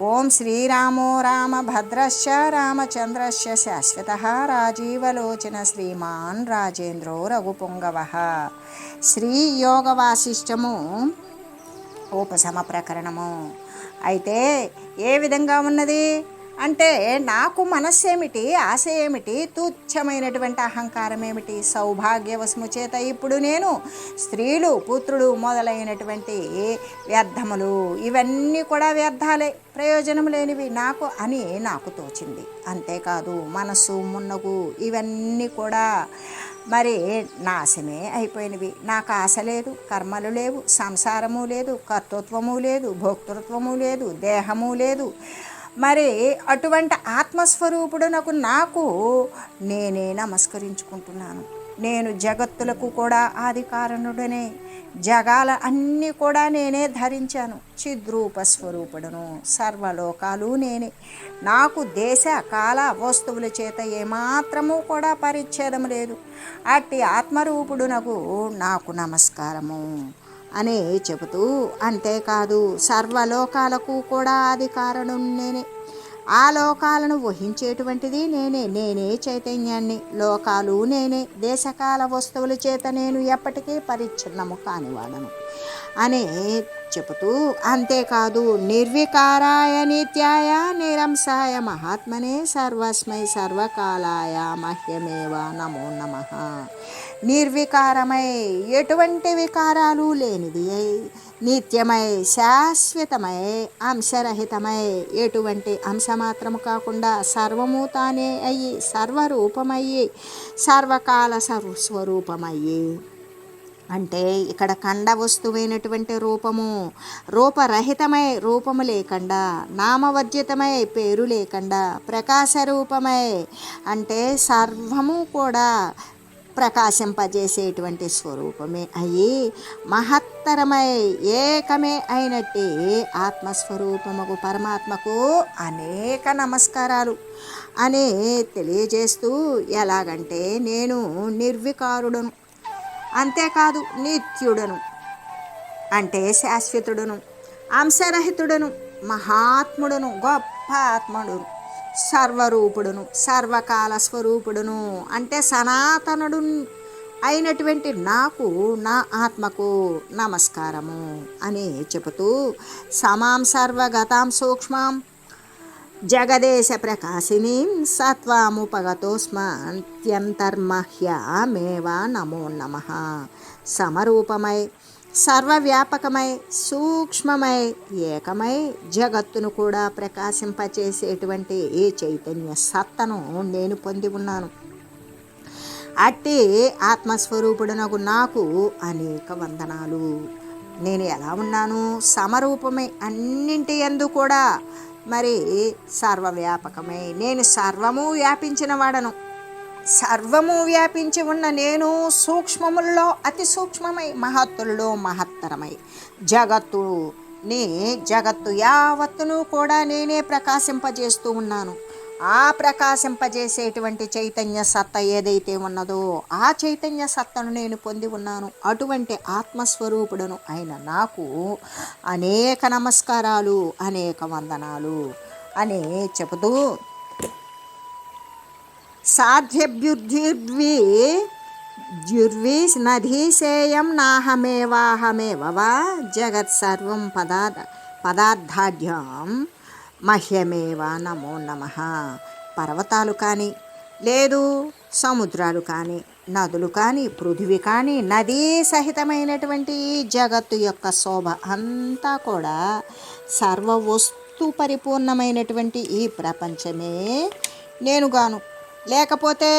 ఓం శ్రీరామో రామభద్రశ్చ రామచంద్రశ్చ శాశ్వత రాజీవలోచన శ్రీమాన్ రాజేంద్రో రఘుపుంగవ. శ్రీ వాసిష్టము ఉపశమ ప్రకరణము. అయితే ఏ విధంగా ఉన్నది? అంటే నాకు మనస్సు ఏమిటి ఆశ ఏమిటి తుచ్చమైనటువంటి అహంకారం ఏమిటి సౌభాగ్యవశము చేత ఇప్పుడు నేను స్త్రీలు పుత్రుడు మొదలైనటువంటి వ్యర్థములు ఇవన్నీ కూడా వ్యర్థాలే ప్రయోజనం లేనివి నాకు అని నాకు తోచింది. అంతేకాదు మనస్సు మున్నగు ఇవన్నీ కూడా మరి నాశమే అయిపోయినవి. నాకు ఆశ లేదు కర్మలు లేవు సంసారము లేదు కర్తృత్వము లేదు భోక్తృత్వము లేదు దేహము లేదు మరి అటువంటి ఆత్మస్వరూపుడు నాకు నాకు నేనే నమస్కరించుకుంటున్నాను. నేను జగత్తులకు కూడా ఆది కారణుడనే జగాల అన్నీ కూడా నేనే ధరించాను. చిద్రూప స్వరూపుడను సర్వలోకాలు నేనే. నాకు దేశ కాల వస్తువుల చేత ఏమాత్రము కూడా పరిచ్ఛేదం లేదు. అట్టి ఆత్మరూపుడునకు నాకు నమస్కారము. అనే చెబుతూ అంతేకాదు సర్వలోకాలకు కూడా ఆది కారణం నేనే. ఆ లోకాలను వహించేటువంటిది నేనే నేనే చైతన్యాన్ని లోకాలు నేనే దేశకాల వస్తువుల చేత నేను ఎప్పటికీ పరిచ్ఛిన్నము కానివాడను అనే చెబుతూ అంతేకాదు నిర్వికారాయ నిత్యాయ నిరంసాయ మహాత్మనే సర్వస్మై సర్వకాలాయ మహ్యమేవ నమో నమ. నిర్వికారమై ఎటువంటి వికారాలు లేనిది. నిత్యమై శాశ్వతమై అంశరహితమై ఎటువంటి అంశమాత్రము కాకుండా సర్వము తానే అయ్యి సర్వరూపమయ్యి సర్వకాల సర్వస్వరూపమయ్యి. అంటే ఇక్కడ ఖండ వస్తువైనటువంటి రూపము రూపరహితమై రూపము లేకుండా నామవర్జితమై పేరు లేకుండా ప్రకాశ రూపమై అంటే సర్వము కూడా ప్రకాశింపజేసేటువంటి స్వరూపమే అయ్యి మహత్తరమై ఏకమే అయినట్టే ఆత్మస్వరూపముకు పరమాత్మకు అనేక నమస్కారాలు. అని తెలియజేస్తూ ఎలాగంటే నేను నిర్వికారుడను. అంతేకాదు నిత్యుడను. అంటే శాశ్వతుడను. అంశరహితుడను. మహాత్ముడను. గొప్ప ఆత్ముడును. సర్వరూపుడును సర్వకాల స్వరూపుడును అంటే సనాతనుడు అయినటువంటి నాకు నా ఆత్మకు నమస్కారము అని చెబుతూ సమాం సర్వగతాం సూక్ష్మం జగదేశ ప్రకాశిని సత్వాముపగతోస్మంత్యంతర్మహ్యమేవ నమో నమ. సమరూపమై సర్వవ్యాపకమై సూక్ష్మమై ఏకమై జగత్తును కూడా ప్రకాశింపచేసేటువంటి ఏ చైతన్య సత్తను నేను పొంది ఉన్నాను. అట్టి ఆత్మస్వరూపుడునకు నాకు అనేక వందనాలు. నేను ఎలా ఉన్నాను? సమరూపమై అన్నింటి ఎందు కూడా మరి సర్వవ్యాపకమై నేను సర్వము వ్యాపించిన వాడను. సర్వము వ్యాపించి ఉన్న నేను సూక్ష్మముల్లో అతి సూక్ష్మమై మహత్తుల్లో మహత్తరమై. జగత్తు నే జగత్తు యావత్తును కూడా నేనే ప్రకాశింపజేస్తూ ఉన్నాను. ఆ ప్రకాశింపజేసేటువంటి చైతన్య సత్త ఏదైతే ఉన్నదో ఆ చైతన్య సత్తను నేను పొంది ఉన్నాను. అటువంటి ఆత్మస్వరూపుడను అయిన నాకు అనేక నమస్కారాలు అనేక వందనాలు. అని చెబుతూ సాధ్యభ్యుద్ధిర్వి జుర్వి నధీసేయం నాహమేవాహమేవ వా జగత్ సర్వం పదార్థ పదార్థాఢ్యం మహ్యమేవ నమో నమ. పర్వతాలు కానీ లేదు సముద్రాలు కానీ నదులు కానీ పృథివీ కానీ నదీ సహితమైనటువంటి ఈ జగత్తు యొక్క శోభ అంతా కూడా సర్వ వస్తు పరిపూర్ణమైనటువంటి ఈ ప్రపంచమే. నేనుగాను లేకపోతే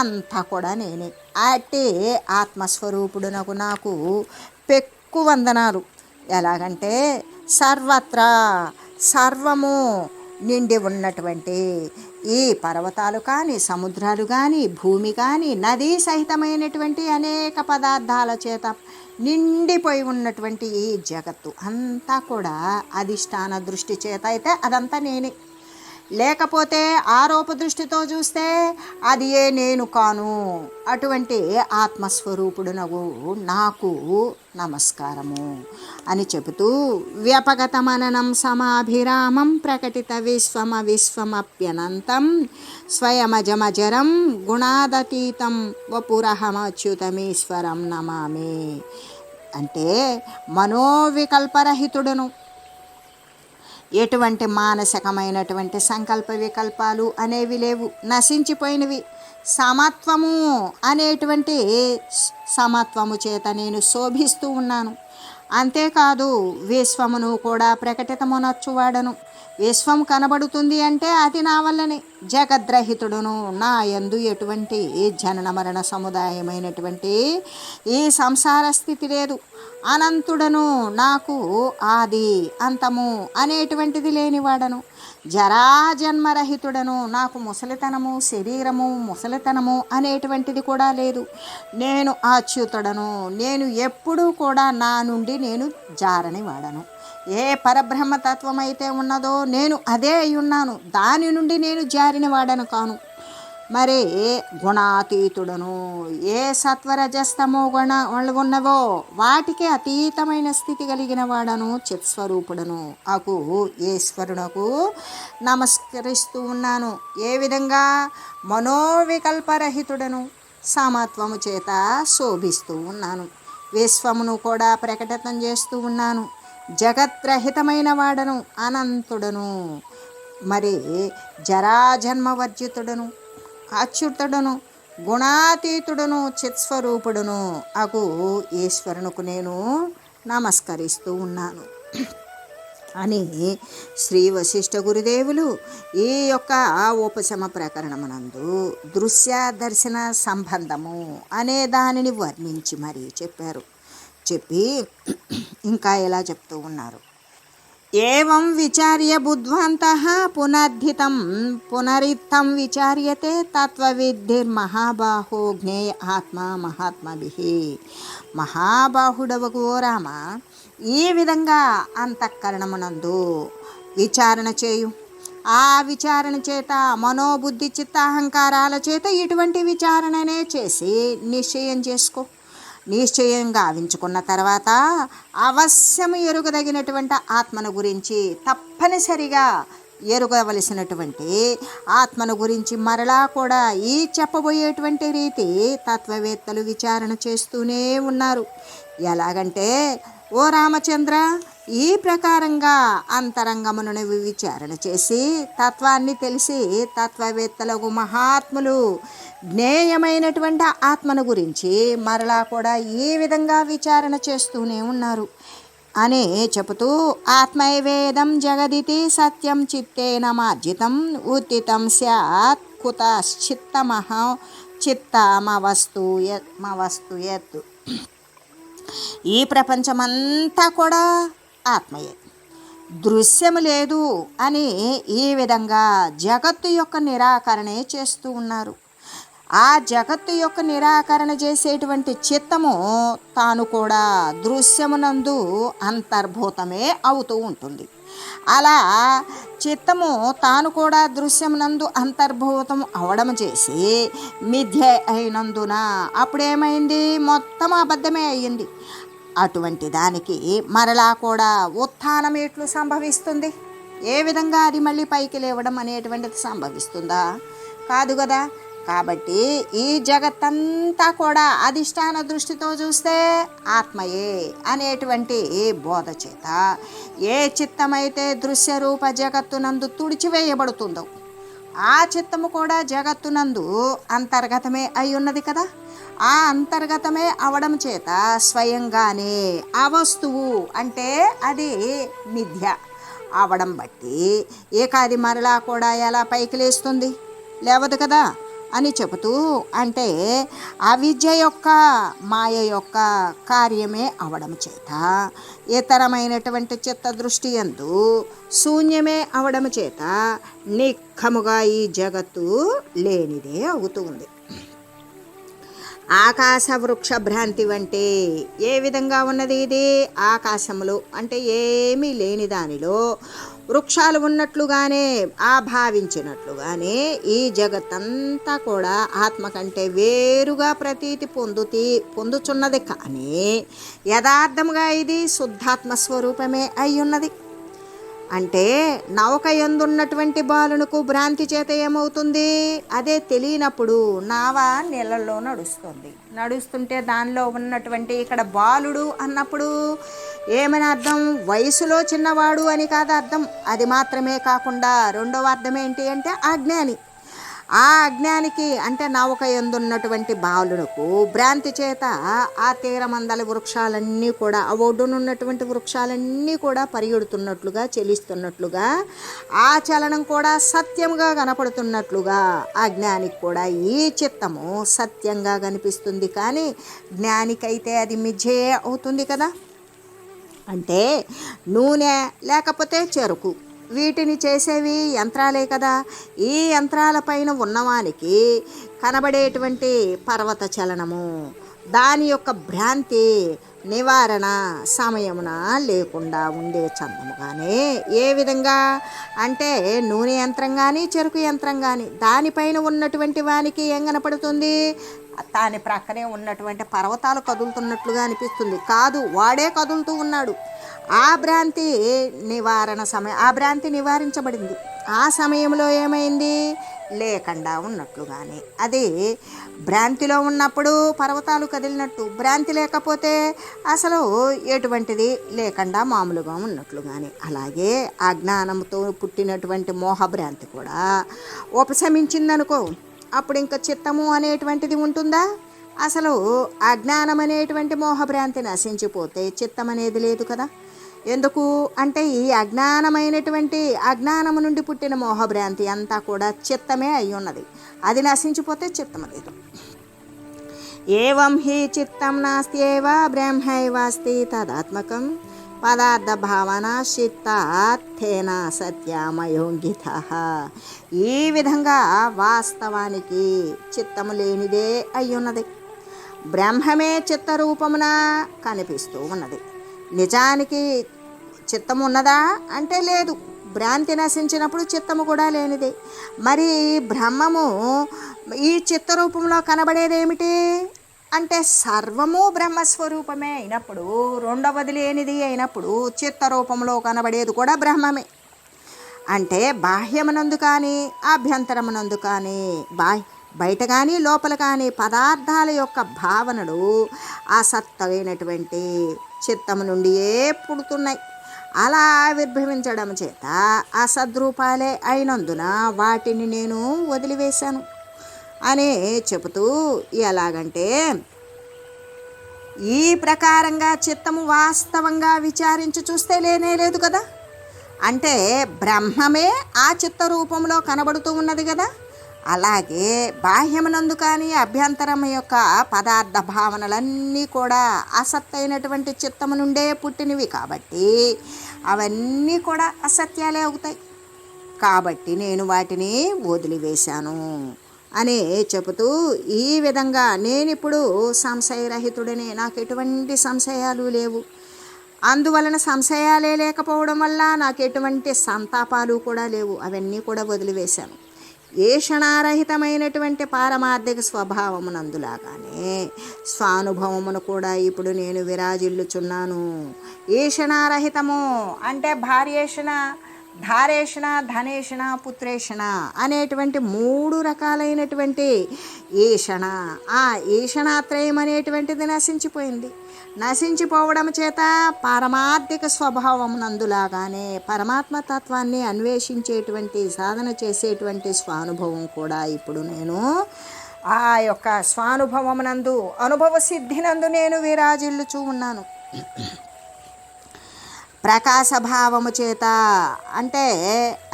అంతా కూడా నేనే. అట్టి ఆత్మస్వరూపుడునకు నాకు పెక్కు వందనాలు. ఎలాగంటే సర్వత్రా సర్వము నిండి ఉన్నటువంటి ఈ పర్వతాలు కానీ సముద్రాలు కానీ భూమి కానీ నదీ సహితమైనటువంటి అనేక పదార్థాల చేత నిండిపోయి ఉన్నటువంటి ఈ జగత్తు అంతా కూడా అధిష్టాన దృష్టి చేత అయితే అదంతా నేనే. లేకపోతే ఆరోప దృష్టితో చూస్తే అది ఏ నేను కాను. అటువంటి ఆత్మస్వరూపుడునగు నాకు నమస్కారము అని చెబుతూ వ్యపగతమననం సమాభిరామం ప్రకటిత విశ్వమ విశ్వమప్యనంతం స్వయమజమజరం గుణాదతీతం వపురహమచ్యుతమీశ్వరం నమామి. అంటే మనోవికల్పరహితుడును. ఎటువంటి మానసికమైనటువంటి సంకల్ప వికల్పాలు అనేవి లేవు. నశించిపోయినవి. సమత్వము అనేటువంటి సమత్వము చేత నేను శోభిస్తూ ఉన్నాను. అంతేకాదు విశ్వమును కూడా ప్రకటితమునొచ్చువాడను విశ్వం కనబడుతుంది అంటే అది నా వల్లనే. జగద్రహితుడును నా ఎందు ఎటువంటి జనన మరణ సముదాయమైనటువంటి ఈ సంసార స్థితి లేదు. అనంతుడను నాకు ఆది అంతము అనేటువంటిది లేనివాడను. జరాజన్మరహితుడను నాకు ముసలితనము శరీరము ముసలితనము అనేటువంటిది కూడా లేదు. నేను అచ్యుతుడను నేను ఎప్పుడూ కూడా నా నుండి నేను జారని వాడను ఏ పరబ్రహ్మతత్వం అయితే ఉన్నదో నేను అదే అయి ఉన్నాను దాని నుండి నేను జారిన వాడను కాను. మరి గుణాతీతుడను ఏ సత్వరజస్తమో గుణ ఉన్నవో వాటికి అతీతమైన స్థితి కలిగిన వాడను చిత్స్వరూపుడను. అకు ఈశ్వరునకు నమస్కరిస్తూ ఉన్నాను. ఏ విధంగా? మనోవికల్పరహితుడను సమత్వము చేత శోభిస్తూ ఉన్నాను. విశ్వమును కూడా ప్రకటితం చేస్తూ ఉన్నాను. జగత్రహితమైన వాడను అనంతుడను. మరి జరాజన్మవర్జితుడను అచ్యుతుడను గుణాతీతుడును చిత్స్వరూపుడును అగు ఈశ్వరునకు నేను నమస్కరిస్తూ ఉన్నాను. అని శ్రీ వశిష్ఠ గురుదేవులు ఈ యొక్క ఉపశమ ప్రకరణమునందు దృశ్య దర్శన సంబంధము అనే దానిని వర్ణించి మరీ చెప్పారు. చెప్పి ఇంకా ఎలా చెప్తూ ఉన్నారు. ఏం విచార్య బుద్ధ్వంత పునర్ధితం పునరిత్తం విచార్యతే తత్వవిద్ధిర్మహాబాహో జ్ఞేయ ఆత్మ మహాత్మభి. మహాబాహుడవకు ఓ రామ ఈ విధంగా అంతఃకరణమునందు విచారణ చేయు. ఆ విచారణ చేత మనోబుద్ధి చిత్తాహంకారాల చేత ఇటువంటి విచారణనే చేసి నిశ్చయం చేసుకో. నిశ్చయం గావించుకున్న తర్వాత అవశ్యము ఎరుగదగినటువంటి ఆత్మను గురించి తప్పనిసరిగా ఎరుగవలసినటువంటి ఆత్మను గురించి మరలా కూడా ఈ చెప్పబోయేటువంటి రీతి తత్వవేత్తలు విచారణ చేస్తూనే ఉన్నారు. ఎలాగంటే ఓ రామచంద్ర ఈ ప్రకారంగా అంతరంగమును విచారణ చేసి తత్వాన్ని తెలిసి తత్వవేత్తలకు మహాత్ములు జ్ఞేయమైనటువంటి ఆత్మను గురించి మరలా కూడా ఈ విధంగా విచారణ చేస్తూనే ఉన్నారు. అని చెబుతూ ఆత్మైవేదం జగదితి సత్యం చిత్తేన మార్జితం ఉత్తితం స్యాత్ కుతశ్చిత్తమహ చిత్తమవస్తు మవస్తు యత్. ఈ ప్రపంచమంతా కూడా ఆత్మయే. దృశ్యము లేదు అని ఈ విధంగా జగత్తు యొక్క నిరాకరణే చేస్తూ ఉన్నారు. ఆ జగత్తు యొక్క నిరాకరణ చేసేటువంటి చిత్తము తాను కూడా దృశ్యమునందు అంతర్భూతమే అవుతూ ఉంటుంది. అలా చిత్తము తాను కూడా దృశ్యమునందు అంతర్భూతం అవడం చేసి మిథ్య అయినందున అప్పుడేమైంది? మొత్తం అబద్ధమే అయ్యింది. అటువంటి దానికి మరలా కూడా ఉత్థానం ఎట్లు సంభవిస్తుంది? ఏ విధంగా అది మళ్ళీ పైకి లేవడం అనేటువంటిది సంభవిస్తుందా? కాదు కదా. కాబట్టి ఈ జగత్తంతా కూడా అధిష్టాన దృష్టితో చూస్తే ఆత్మయే అనేటువంటి బోధ చేత ఏ చిత్తమైతే దృశ్యరూప జగత్తునందు తుడిచివేయబడుతుందో ఆ చిత్తము కూడా జగత్తునందు అంతర్గతమే అయి ఉన్నది కదా? ఆ అంతర్గతమే అవడం చేత స్వయంగానే ఆ వస్తువు అంటే అది మిథ్య. అవడం బట్టి ఇక అది మరలా కూడా ఎలా పైకి లేస్తుంది? లేవదు కదా? అని చెబుతూ అంటే అవిద్య యొక్క మాయ యొక్క కార్యమే అవడం చేత. ఇతరమైనటువంటి చిత్త దృష్టి ఎందు శూన్యమే అవడం చేత నిఖముగా ఈ జగత్తు లేనిదే అవుతుంది ఆకాశ వృక్ష భ్రాంతి వంటి ఏ విధంగా ఉన్నది ఇది? ఆకాశములో అంటే ఏమీ లేని దానిలో వృక్షాలు ఉన్నట్లుగానే ఆ భావించినట్లుగానే ఈ జగత్తంతా కూడా ఆత్మ కంటే వేరుగా ప్రతీతి పొందుతీ పొందుచున్నది కానీ యథార్థముగా ఇది శుద్ధాత్మ స్వరూపమే అయి ఉన్నది అంటే నౌక ఎందున్నటువంటి బాలునకు భ్రాంతి చేత ఏమవుతుంది? అదే తెలియనప్పుడు నావ నీళ్ళల్లో నడుస్తుంది. నడుస్తుంటే దానిలో ఉన్నటువంటి ఇక్కడ బాలుడు అన్నప్పుడు ఏమని అర్థం? వయసులో చిన్నవాడు అని కాదు అర్థం. అది మాత్రమే కాకుండా రెండవ అర్థం ఏంటి అంటే అజ్ఞాని. ఆ అజ్ఞానికి అంటే నౌక ఎందున్నటువంటి బాలునకు భ్రాంతి చేత ఆ తీరమందల వృక్షాలన్నీ కూడా ఆ ఒడ్డునున్నటువంటి వృక్షాలన్నీ కూడా పరిగెడుతున్నట్లుగా చెలిస్తున్నట్లుగా ఆ చలనం కూడా సత్యంగా కనపడుతున్నట్లుగా ఆ జ్ఞానికి కూడా ఈ చిత్తము సత్యంగా కనిపిస్తుంది. కానీ జ్ఞానికైతే అది మిథ్యే అవుతుంది కదా. అంటే నూనె లేకపోతే చెరుకు. వీటిని చేసేవి యంత్రాలే కదా. ఈ యంత్రాలపైన ఉన్నవానికి కనబడేటువంటి పర్వత చలనము దాని యొక్క భ్రాంతి నివారణ సమయమున లేకుండా ఉండే చందముగానే ఏ విధంగా? అంటే నూనె యంత్రం కానీ చెరుకు యంత్రం కానీ దానిపైన ఉన్నటువంటి వానికి ఏం కనపడుతుంది? దాని ప్రక్కనే ఉన్నటువంటి పర్వతాలు కదులుతున్నట్లుగా అనిపిస్తుంది. కాదు వాడే కదులుతూ ఉన్నాడు. ఆ భ్రాంతి నివారణ సమయం ఆ భ్రాంతి నివారించబడింది. ఆ సమయంలో ఏమైంది? లేకుండా ఉన్నట్లుగానే. అది భ్రాంతిలో ఉన్నప్పుడు పర్వతాలు కదిలినట్టు. భ్రాంతి లేకపోతే అసలు ఎటువంటిది? లేకుండా మామూలుగా ఉన్నట్లుగానే. అలాగే ఆ జ్ఞానంతో పుట్టినటువంటి మోహభ్రాంతి కూడా ఉపశమించిందనుకో. అప్పుడు ఇంకా చిత్తము అనేటువంటిది ఉంటుందా? అసలు అజ్ఞానం అనేటువంటి మోహభ్రాంతి నశించిపోతే చిత్తం అనేది లేదు కదా. ఎందుకు? అంటే ఈ అజ్ఞానమైనటువంటి అజ్ఞానము నుండి పుట్టిన మోహభ్రాంతి అంతా కూడా చిత్తమే అయి ఉన్నది. అది నశించిపోతే చిత్తం లేదు ఏవం హి చిత్తం నాస్తి ఏవా బ్రహ్మైవాస్తి తదాత్మకం. పదార్థ భావన చిత్తార్థేన సత్యమయోంగిత. ఈ విధంగా వాస్తవానికి చిత్తము లేనిదే అయ్యున్నది. బ్రహ్మమే చిత్తరూపమున కనిపిస్తూ ఉన్నది. నిజానికి చిత్తము ఉన్నదా అంటే లేదు. భ్రాంతి నశించినప్పుడు చిత్తము కూడా లేనిదే. మరి బ్రహ్మము ఈ చిత్తరూపంలో కనబడేదేమిటి? అంటే సర్వము బ్రహ్మస్వరూపమే అయినప్పుడు రెండవది లేనిది అయినప్పుడు చిత్తరూపంలో కనబడేది కూడా బ్రహ్మమే. అంటే బాహ్యమునందు కానీ ఆభ్యంతరమునందు కానీ బాహ్య బయట కానీ లోపల కానీ పదార్థాల యొక్క భావనలు అసత్తమైనటువంటి చిత్తము నుండియే పుడుతున్నాయి? అలా ఆవిర్భవించడం చేత అసద్రూపాలే అయినందున వాటిని నేను వదిలివేశాను. అనే చెబుతూ ఎలాగంటే ఈ ప్రకారంగా చిత్తము వాస్తవంగా విచారించి చూస్తే లేనే లేదు కదా? అంటే బ్రహ్మమే ఆ చిత్త రూపంలో కనబడుతూ ఉన్నది కదా? అలాగే బాహ్యమునందు కానీ అభ్యంతరం యొక్క పదార్థ భావనలన్నీ కూడా అసత్తైనటువంటి చిత్తము నుండే పుట్టినవి కాబట్టి అవన్నీ కూడా అసత్యాలే అవుతాయి. కాబట్టి నేను వాటిని వదిలివేశాను. అని చెబుతూ ఈ విధంగా నేనిప్పుడు సంశయరహితుడనే. నాకు ఎటువంటి సంశయాలు లేవు. అందువలన సంశయాలే లేకపోవడం వల్ల నాకు ఎటువంటి సంతాపాలు కూడా లేవు. అవన్నీ కూడా వదిలివేశాను. ఏ క్షణారహితమైనటువంటి పారమార్థిక స్వభావమునందులాగానే స్వానుభవమును కూడా ఇప్పుడు నేను విరాజిల్లుచున్నాను. ఏ క్షణారహితము అంటే భార్యేషణ ధారేషణ ధనేషణ పుత్రేషణ అనేటువంటి మూడు రకాలైనటువంటి ఈషణ ఆ ఈషణాత్రయం అనేటువంటిది నశించిపోయింది. నశించిపోవడం చేత పారమార్థిక స్వభావం నందులాగానే పరమాత్మ తత్వాన్ని అన్వేషించేటువంటి సాధన చేసేటువంటి స్వానుభవం కూడా ఇప్పుడు నేను. ఆ యొక్క స్వానుభవమునందు అనుభవ సిద్ధినందు నేను విరాజిల్లుచూ ఉన్నాను. ప్రకాశ భావము చేత. అంటే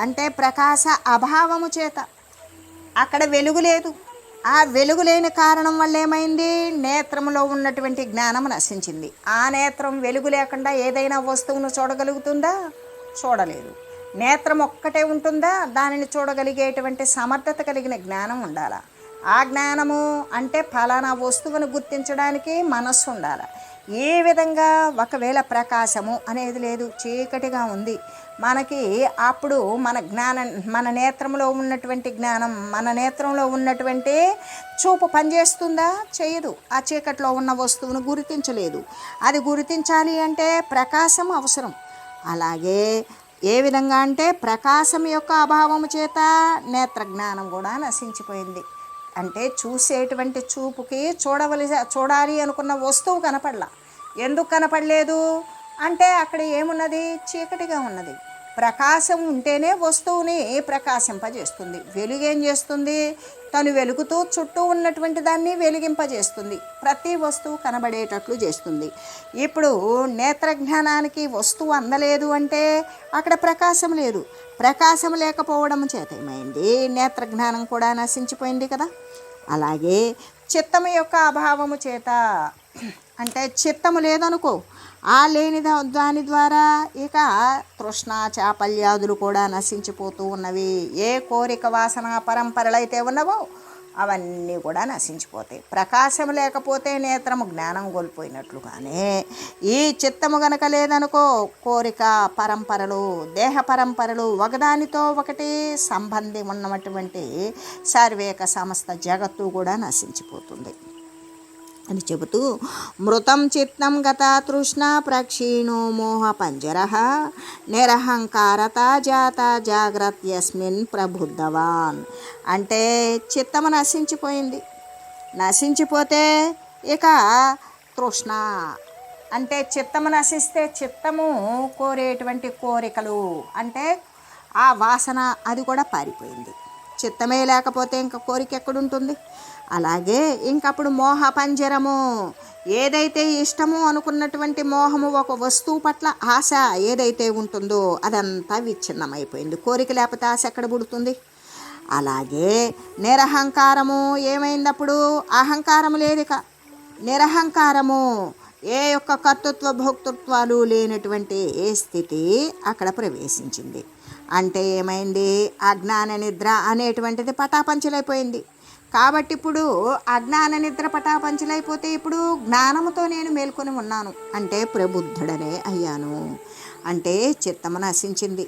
అంటే ప్రకాశ అభావము చేత. అక్కడ వెలుగు లేదు. ఆ వెలుగు లేని కారణం వల్ల ఏమైంది? నేత్రంలో ఉన్నటువంటి జ్ఞానం నశించింది. ఆ నేత్రం వెలుగు లేకుండా ఏదైనా వస్తువును చూడగలుగుతుందా? చూడలేదు. నేత్రం ఒక్కటే ఉంటుందా? దానిని చూడగలిగేటువంటి సమర్థత కలిగిన జ్ఞానం ఉండాలా? ఆ జ్ఞానము అంటే ఫలానా వస్తువును గుర్తించడానికి మనస్సు ఉండాలి? ఏ విధంగా ఒకవేళ ప్రకాశము అనేది లేదు చీకటిగా ఉంది. మనకి అప్పుడు మన జ్ఞానం మన నేత్రంలో ఉన్నటువంటి జ్ఞానం మన నేత్రంలో ఉన్నటువంటి చూపు పనిచేస్తుందా? చేయదు. ఆ చీకట్లో ఉన్న వస్తువును గుర్తించలేదు. అది గుర్తించాలి అంటే ప్రకాశం అవసరం. అలాగే ఏ విధంగా అంటే ప్రకాశం యొక్క అభావము చేత నేత్ర జ్ఞానం కూడా నశించిపోయింది. అంటే చూసేటువంటి చూపుకి చూడవలసి చూడాలి అనుకున్న వస్తువు కనపడలా. ఎందుకు కనపడలేదు? అంటే అక్కడ ఏమున్నది? చీకటిగా ఉన్నది. ప్రకాశం ఉంటేనే వస్తువుని ప్రకాశింపజేస్తుంది. వెలుగు ఏం చేస్తుంది? తను వెలుగుతూ చుట్టూ ఉన్నటువంటి దాన్ని వెలిగింపజేస్తుంది. ప్రతి వస్తువు కనబడేటట్లు చేస్తుంది. ఇప్పుడు నేత్రజ్ఞానానికి వస్తువు అందలేదు అంటే అక్కడ ప్రకాశం లేదు. ప్రకాశం లేకపోవడం చేతమైంది? నేత్రజ్ఞానం కూడా నశించిపోయింది కదా. అలాగే చిత్తము యొక్క అభావము చేత అంటే చిత్తము లేదనుకో ఆ లేని దాని ద్వారా ఇక తృష్ణ చాపల్యాదులు కూడా నశించిపోతూ ఉన్నవి. ఏ కోరిక వాసన పరంపరలైతే ఉన్నవో అవన్నీ కూడా నశించిపోతాయి. ప్రకాశం లేకపోతే నేత్రము జ్ఞానం కోల్పోయినట్లుగానే ఈ చిత్తము గనక లేదనుకో కోరిక పరంపరలు దేహ పరంపరలు ఒకదానితో ఒకటి సంబంధం ఉన్నటువంటి సర్వేక సమస్త జగత్తు కూడా నశించిపోతుంది. అని చెబుతూ మృతం చిత్తం గత తృష్ణ ప్రక్షీణో మోహ పంజర నిరహంకారత జాత జాగ్రత్యస్మిన్ ప్రబుద్ధవాన్. అంటే చిత్తము నశించిపోయింది. నశించిపోతే ఇక తృష్ణ. అంటే చిత్తము నశిస్తే చిత్తము కోరేటువంటి కోరికలు. అంటే ఆ వాసన అది కూడా పారిపోయింది. చిత్తమే లేకపోతే ఇంకా కోరిక ఎక్కడుంటుంది? అలాగే ఇంకప్పుడు మోహ పంజరము ఏదైతే ఇష్టమో అనుకున్నటువంటి మోహము ఒక వస్తువు పట్ల ఆశ ఏదైతే ఉంటుందో అదంతా విచ్ఛిన్నమైపోయింది. కోరిక లేకపోతే ఆశ ఎక్కడ పుడుతుంది? అలాగే నిరహంకారము ఏమైందప్పుడు? అహంకారం ఇక నిరహంకారము ఏ యొక్క కర్తృత్వ భోక్తృత్వాలు లేనటువంటి ఏ స్థితి అక్కడ ప్రవేశించింది. అంటే ఏమైంది? అజ్ఞాన నిద్ర అనేటువంటిది పటాపంచలైపోయింది. కాబట్టి ఇప్పుడు అజ్ఞాన నిద్ర పటాపంచలైపోతే ఇప్పుడు జ్ఞానముతో నేను మేల్కొని ఉన్నాను. అంటే ప్రబుద్ధుడనే అయ్యాను. అంటే చిత్తము నశించింది.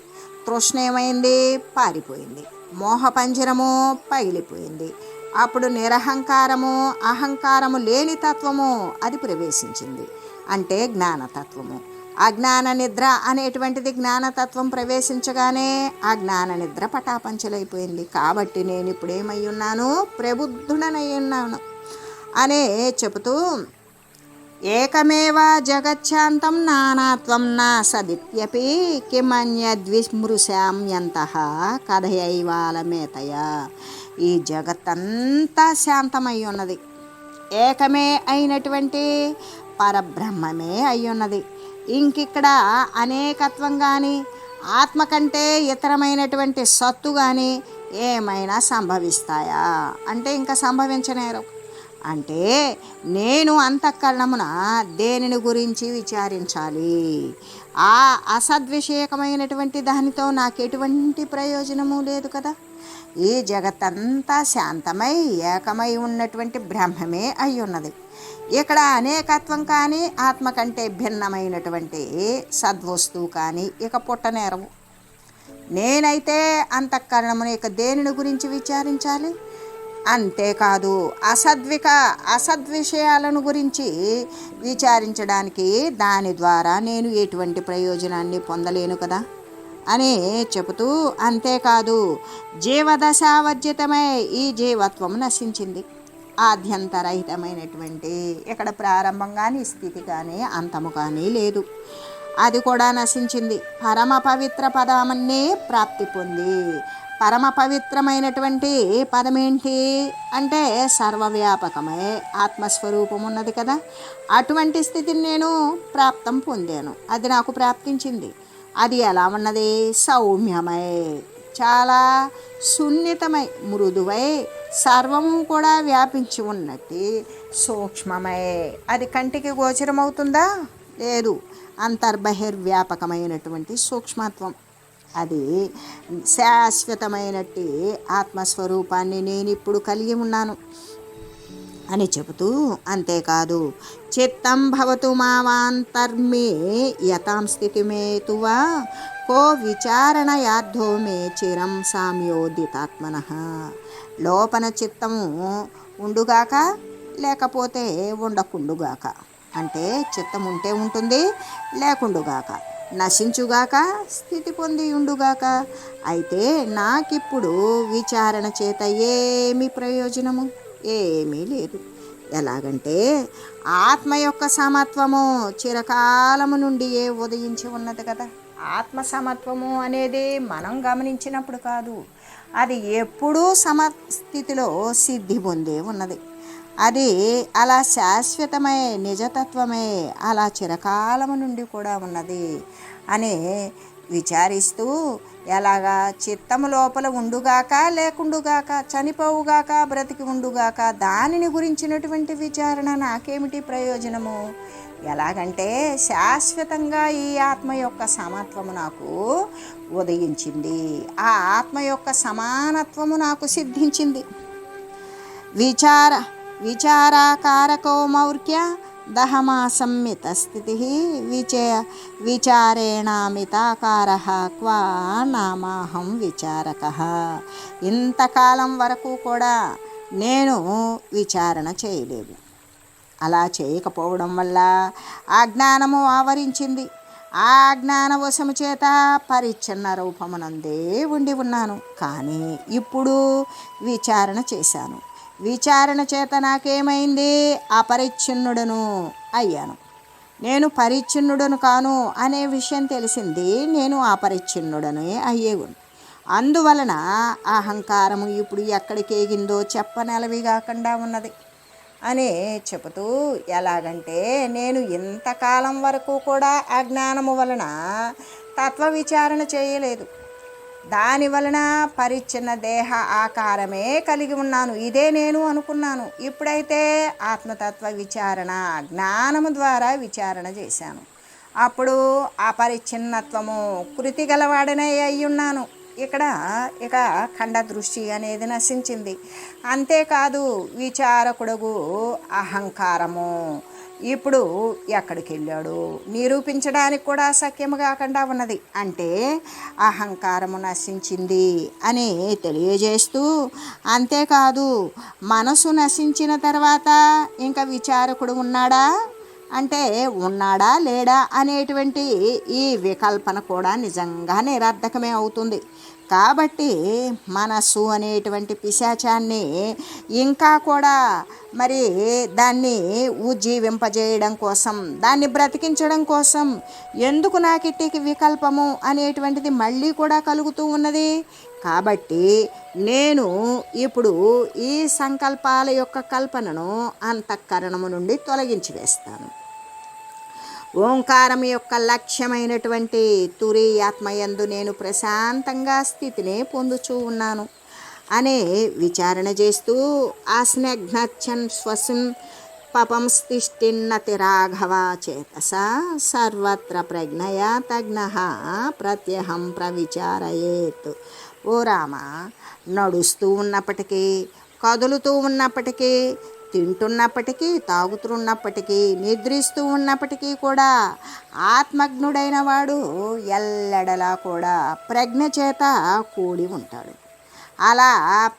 తృష్ణ ఏమైంది పారిపోయింది. మోహపంజరము పగిలిపోయింది. అప్పుడు నిరహంకారము అహంకారము లేని తత్వము అది ప్రవేశించింది. అంటే జ్ఞానతత్వము. అజ్ఞాన నిద్ర అనేటువంటిది జ్ఞానతత్వం ప్రవేశించగానే ఆ జ్ఞాన నిద్ర పటాపంచలైపోయింది. కాబట్టి నేను ఇప్పుడు ఏమై ఉన్నాను? ప్రబుద్ధుడనై ఉన్నాను అనే చెబుతూ ఏకమేవ జగచ్చాంతం నానాత్వం నా సదిత్యపి కిమన్యద్విస్మృశామ్యంత కథయైవాలమేతయ. ఈ జగత్తంతా శాంతమై ఉన్నది ఏకమే అయినటువంటి పరబ్రహ్మమే అయ్యున్నది. ఇంకిక్కడ అనేకత్వం కానీ ఆత్మ కంటే ఇతరమైనటువంటి సత్తు కానీ ఏమైనా సంభవిస్తాయా? అంటే ఇంకా సంభవించనేరు అంటే నేను అంతఃకరణమున దేనిని గురించి విచారించాలి? ఆ అసద్విషేకమైనటువంటి దానితో నాకు ఎటువంటి ప్రయోజనము లేదు కదా? ఈ జగత్తంతా శాంతమై ఏకమై ఉన్నటువంటి బ్రహ్మమే అయి ఉన్నది ఇక్కడ అనేకత్వం కానీ ఆత్మ కంటే భిన్నమైనటువంటి సద్వస్తువు కానీ ఇక పుట్టనేరవు నేనైతే అంతఃకరణమును ఇక దేనిని గురించి విచారించాలి? అంతేకాదు అసద్విక అసద్విషయాలను గురించి విచారించడానికి దాని ద్వారా నేను ఎటువంటి ప్రయోజనాన్ని పొందలేను కదా? అని చెబుతూ అంతేకాదు జీవదశావర్జితమై ఈ జీవత్వం నశించింది. ఆద్యంతరహితమైనటువంటి ఇక్కడ ప్రారంభం కానీ స్థితి కానీ అంతము కానీ లేదు. అది కూడా నశించింది. పరమ పవిత్ర పదమన్నీ ప్రాప్తి పొంది పరమ పవిత్రమైనటువంటి పదమేంటి అంటే సర్వవ్యాపకమై ఆత్మస్వరూపం ఉన్నది కదా. అటువంటి స్థితిని నేను ప్రాప్తం పొందాను. అది నాకు ప్రాప్తించింది. అది ఎలా ఉన్నది? సౌమ్యమై. చాలా సున్నితమై మృదువై సర్వము కూడా వ్యాపించి ఉన్నట్టు సూక్ష్మమై. అది కంటికి గోచరమవుతుందా? లేదు. అంతర్బహిర్వ్యాపకమైనటువంటి సూక్ష్మత్వం. అది శాశ్వతమైనట్టి ఆత్మస్వరూపాన్ని నేను ఇప్పుడు కలిగి ఉన్నాను అని చెబుతూ అంతేకాదు చిత్తం భవతు మావాంతర్మే యథాం స్థితిమేతువా కో విచారణయార్థో మే చిరం సామ్యోదితాత్మన. లోపన చిత్తము ఉండుగాక లేకపోతే ఉండకుండుగాక. అంటే చిత్తం ఉంటే ఉంటుంది లేకుండుగాక. నశించుగాక స్థితి పొంది ఉండుగాక. అయితే నాకిప్పుడు విచారణ చేత ఏమి ప్రయోజనము? ఏమీ లేదు. ఎలాగంటే ఆత్మ యొక్క సమత్వము చిరకాలము నుండి ఏ ఉదయించి ఉన్నది కదా. ఆత్మసమత్వము అనేది మనం గమనించినప్పుడు కాదు. అది ఎప్పుడూ సమస్థితిలో సిద్ధి పొందే ఉన్నది. అది అలా శాశ్వతమే నిజతత్వమే అలా చిరకాలము నుండి కూడా ఉన్నది అని విచారిస్తూ ఎలాగా చిత్తము లోపల ఉండుగాక లేకుండుగాక చనిపోవుగాక బ్రతికి ఉండుగాక దానిని గురించినటువంటి విచారణ నాకేమిటి ప్రయోజనము? ఎలాగంటే శాశ్వతంగా ఈ ఆత్మ యొక్క సమత్వము నాకు ఉదయించింది. ఆ ఆత్మ యొక్క సమానత్వము నాకు సిద్ధించింది. విచార విచారాకారకో మౌర్ఖ్య దహమా స్థితి విచే విచారేణామితాకార క్వా నామాహం విచారక. ఇంతకాలం వరకు కూడా నేను విచారణ చేయలేదు. అలా చేయకపోవడం వల్ల ఆ జ్ఞానము ఆవరించింది. ఆ జ్ఞానవశము చేత పరిచ్ఛన్న రూపమునందే ఉండి ఉన్నాను. కానీ ఇప్పుడు విచారణ చేశాను. విచారణ చేత నాకేమైంది? అపరిచ్ఛిన్నుడను అయ్యాను. నేను పరిచ్ఛిన్నుడను కాను అనే విషయం తెలిసింది. నేను అపరిచ్ఛిన్నుడనే అయ్యే అందువలన అహంకారము ఇప్పుడు ఎక్కడికి ఎగిందో చెప్పనలవి కాకుండా ఉన్నది. అని చెబుతూ ఎలాగంటే నేను ఇంతకాలం వరకు కూడా అజ్ఞానము వలన తత్వ విచారణ చేయలేదు. దాని వలన పరిచ్ఛిన్న దేహ ఆకారమే కలిగి ఉన్నాను. ఇదే నేను అనుకున్నాను. ఇప్పుడైతే ఆత్మతత్వ విచారణ జ్ఞానము ద్వారా విచారణ చేశాను. అప్పుడు అపరిచ్ఛిన్నత్వము కృతి గలవాడనే అయి ఉన్నాను ఇక్కడ ఇక ఖండ దృష్టి అనేది నశించింది. అంతేకాదు విచారకుడుగు అహంకారము. ఇప్పుడు ఎక్కడికి వెళ్ళాడు నిరూపించడానికి కూడా సఖ్యము కాకుండా ఉన్నది. అంటే అహంకారము నశించింది అని తెలియజేస్తూ అంతేకాదు మనసు నశించిన తర్వాత ఇంకా విచారకుడు ఉన్నాడా? అంటే ఉన్నాడా లేడా అనేటువంటి ఈ వికల్పన కూడా నిజంగా నిరర్ధకమే అవుతుంది. కాబట్టి మనస్సు అనేటువంటి పిశాచాన్ని ఇంకా కూడా మరి దాన్ని ఉజ్జీవింపజేయడం కోసం దాన్ని బ్రతికించడం కోసం ఎందుకు నాకిట్టికి వికల్పము అనేటువంటిది మళ్ళీ కూడా కలుగుతూ ఉన్నది? కాబట్టి నేను ఇప్పుడు ఈ సంకల్పాల యొక్క కల్పనను అంతఃకరణము నుండి తొలగించి వేస్తాను. ఓంకారం యొక్క లక్ష్యమైనటువంటి తురీయాత్మయందు నేను ప్రశాంతంగా స్థితిని పొందుచూ ఉన్నాను అనే విచారణ చేస్తూ ఆస్నఘ్నచ్చన్ స్వసం పపం స్థిష్టిన్నతి రాఘవ చేతస సర్వత్ర ప్రజ్ఞయ తజ్ఞ ప్రత్యహం ప్రవిచారయేత్. ఓ రామ నడుస్తూ ఉన్నప్పటికీ కదులుతూ ఉన్నప్పటికీ తింటున్నప్పటికీ తాగుతున్నప్పటికీ నిద్రిస్తూ ఉన్నప్పటికీ కూడా ఆత్మజ్ఞుడైన వాడు ఎల్లడలా కూడా ప్రజ్ఞ చేత కూడి ఉంటాడు. అలా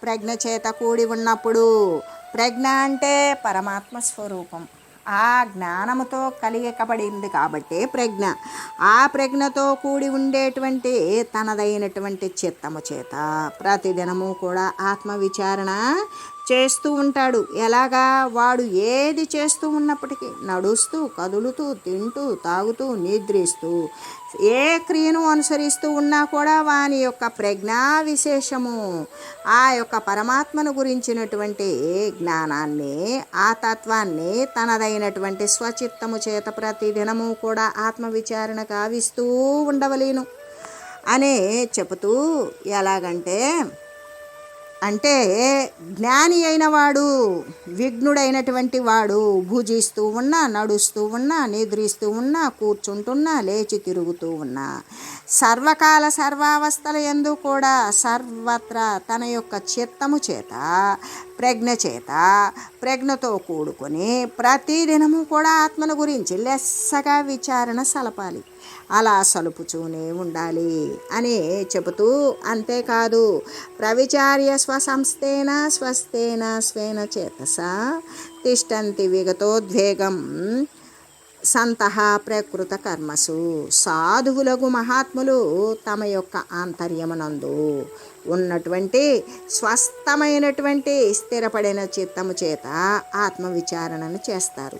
ప్రజ్ఞ చేత కూడి ఉన్నప్పుడు ప్రజ్ఞ అంటే పరమాత్మ స్వరూపం. ఆ జ్ఞానముతో కలిగకబడింది కాబట్టి ప్రజ్ఞ. ఆ ప్రజ్ఞతో కూడి ఉండేటువంటి తనదైనటువంటి చిత్తము చేత ప్రతిదినము కూడా ఆత్మవిచారణ చేస్తూ ఉంటాడు. ఎలాగా? వాడు ఏది చేస్తూ ఉన్నప్పటికీ నడుస్తూ కదులుతూ తింటూ తాగుతూ నిద్రిస్తూ ఏ క్రియను అనుసరిస్తూ ఉన్నా కూడా వాని యొక్క ప్రజ్ఞా విశేషము ఆ యొక్క పరమాత్మను గురించినటువంటి జ్ఞానాన్ని ఆ తత్వాన్ని తనదైనటువంటి స్వచిత్తము చేత ప్రతిదినము కూడా ఆత్మవిచారణ కావిస్తూ ఉండవలేను. అనే చెబుతూ ఎలాగంటే అంటే జ్ఞాని అయిన వాడు విఘ్నుడైనటువంటి వాడు భుజిస్తూ ఉన్నా నడుస్తూ ఉన్నా నిద్రిస్తూ ఉన్నా కూర్చుంటున్నా లేచి తిరుగుతూ ఉన్నా సర్వకాల సర్వావస్థల ఎందు కూడా సర్వత్రా తన యొక్క చిత్తము చేత ప్రజ్ఞ చేత ప్రజ్ఞతో కూడుకొని ప్రతిదినము కూడా ఆత్మను గురించి లెస్సగా విచారణ సలపాలి. అలా సలుపుచూనే ఉండాలి అని చెబుతూ అంతేకాదు ప్రవిచార్య స్వసంస్థేన స్వస్థేన స్వేన చేతస తిష్టంతి విగతోద్వేగం సంతః ప్రకృత కర్మసు. సాధువులకు మహాత్ములు తమ యొక్క ఆంతర్యమునందు ఉన్నటువంటి స్వస్థమైనటువంటి స్థిరపడిన చిత్తము చేత ఆత్మవిచారణను చేస్తారు.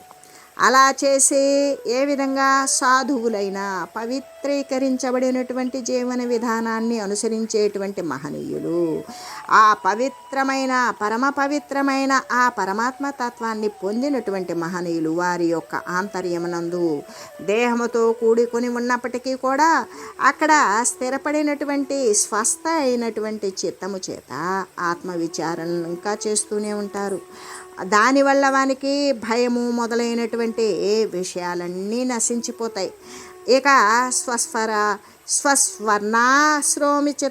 అలా చేసి ఏ విధంగా సాధువులైన పవిత్రీకరించబడినటువంటి జీవన విధానాన్ని అనుసరించేటువంటి మహనీయులు. ఆ పవిత్రమైన పరమ పవిత్రమైన ఆ పరమాత్మ తత్వాన్ని పొందినటువంటి మహనీయులు వారి యొక్క ఆంతర్యమునందు దేహముతో కూడుకొని ఉన్నప్పటికీ కూడా అక్కడ స్థిరపడినటువంటి స్వస్థ అయినటువంటి చిత్తము చేత ఆత్మవిచారణ ఇంకా చేస్తూనే ఉంటారు. దానివల్ల వానికి భయము మొదలైనటువంటి విషయాలన్నీ నశించిపోతాయి. ఇక స్వస్వర స్వస్వర్ణాశ్రోమిచ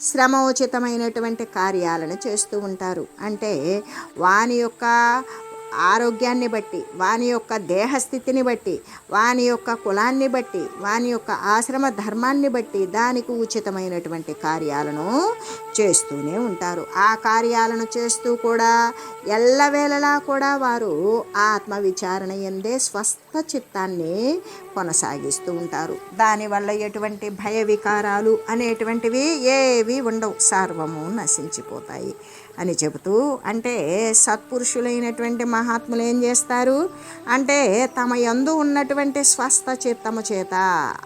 శ్రమోచితమైనటువంటి కార్యాలను చేస్తూ ఉంటారు. అంటే వాని యొక్క ఆరోగ్యాన్ని బట్టి వాని యొక్క దేహస్థితిని బట్టి వాని యొక్క కులాన్ని బట్టి వాని యొక్క ఆశ్రమ ధర్మాన్ని బట్టి దానికి ఉచితమైనటువంటి కార్యాలను చేస్తూనే ఉంటారు. ఆ కార్యాలను చేస్తూ కూడా ఎల్లవేళలా కూడా వారు ఆత్మవిచారణ ఎందే స్వస్థ చిత్తాన్ని కొనసాగిస్తూ ఉంటారు. దానివల్ల ఎటువంటి భయ వికారాలు అనేటువంటివి ఏవి ఉండవు. సర్వము నశించిపోతాయి. అని చెబుతూ అంటే సత్పురుషులైనటువంటి మహాత్ములు ఏం చేస్తారు? అంటే తమ యందు ఉన్నటువంటి స్వస్థ చిత్తము చేత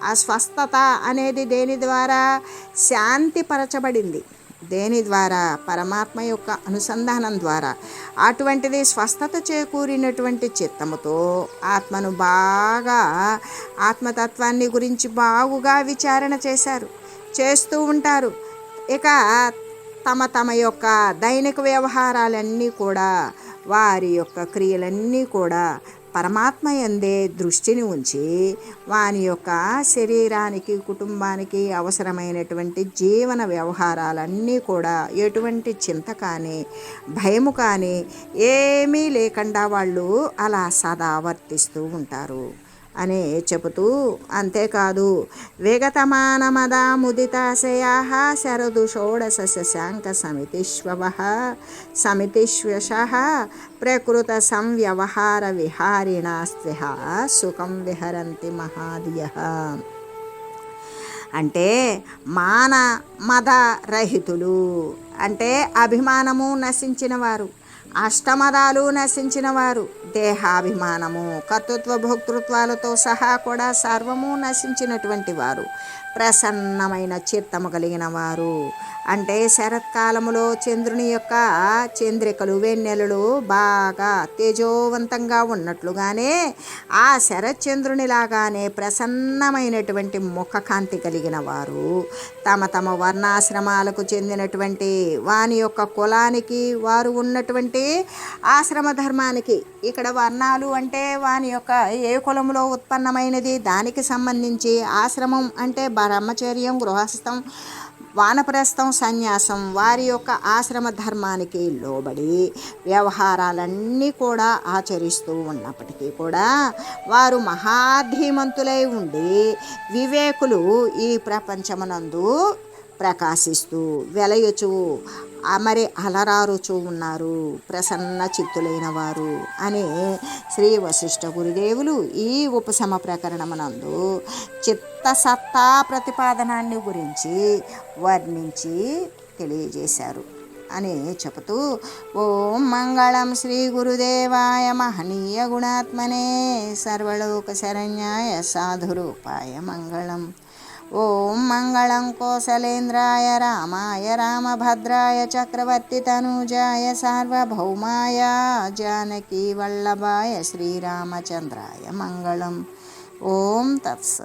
ఆ స్వస్థత అనేది దేని ద్వారా? శాంతిపరచబడింది. దేని ద్వారా? పరమాత్మ యొక్క అనుసంధానం ద్వారా. అటువంటిది స్వస్థత చేకూరినటువంటి చిత్తముతో ఆత్మను బాగా ఆత్మతత్వాన్ని గురించి బాగుగా విచారణ చేశారు. చేస్తూ ఉంటారు. ఇక తమ తమ యొక్క దైనిక వ్యవహారాలన్నీ కూడా వారి యొక్క క్రియలన్నీ కూడా పరమాత్మ ఎందే దృష్టిని ఉంచి వాని యొక్క శరీరానికి కుటుంబానికి అవసరమైనటువంటి జీవన వ్యవహారాలన్నీ కూడా ఎటువంటి చింత కానీ భయము కానీ ఏమీ లేకుండా వాళ్ళు అలా సదా వర్తిస్తూ ఉంటారు. అని చెబుతూ అంతేకాదు విగతమానమదా ముదితాశయా శరదు షోడశ శశాంక సమితిష్వ సమితిష్వశ ప్రకృత సంవ్యవహార విహారిణాస్త్య సుఖం విహరంతి మహాదియ. అంటే మాన మద రహితులు అంటే అభిమానము నశించిన వారు అష్టమదాలు నశించిన వారు దేహాభిమానము కర్తృత్వ భోక్తృత్వాలతో సహా కూడా సర్వము నశించినటువంటి వారు. ప్రసన్నమైన చిత్తము కలిగిన వారు. అంటే శరత్కాలములో చంద్రుని యొక్క చంద్రికలు వెన్నెలలు బాగా తేజోవంతంగా ఉన్నట్లుగానే ఆ శరచంద్రునిలాగానే ప్రసన్నమైనటువంటి ముఖకాంతి కలిగిన వారు. తమ తమ వర్ణాశ్రమాలకు చెందినటువంటి వాని యొక్క కులానికి వారు ఉన్నటువంటి ఆశ్రమ ధర్మానికి ఇక్కడ వర్ణాలు అంటే వాని యొక్క ఏ కులంలో ఉత్పన్నమైనది దానికి సంబంధించి ఆశ్రమం అంటే బ్రహ్మచర్యం గృహస్థం వానప్రస్థం సన్యాసం వారి యొక్క ఆశ్రమ ధర్మానికి లోబడి వ్యవహారాలన్నీ కూడా ఆచరిస్తూ ఉన్నప్పటికీ కూడా వారు మహాధీమంతులై ఉండి వివేకులు ఈ ప్రపంచమునందు ప్రకాశిస్తూ వెలయచు అమరి అలరారుచూ ఉన్నారు. ప్రసన్న చిత్తులైన వారు అని శ్రీ వశిష్ఠ గురుదేవులు ఈ ఉపశమ ప్రకరణమునందు చిత్తసత్తా ప్రతిపాదనాన్ని గురించి వర్ణించి తెలియజేశారు అని చెబుతూ ఓం మంగళం శ్రీ గురుదేవాయ మహనీయ గుణాత్మనే సర్వలోక శరణ్యాయ సాధురూపాయ మంగళం. ॐ मङ्गलं कोसलेन्द्राय रामाय रामभद्राय चक्रवर्तितनुजाय सार्वभौमाय जानकीवल्लभाय श्रीरामचन्द्राय मंगल ओं तत्स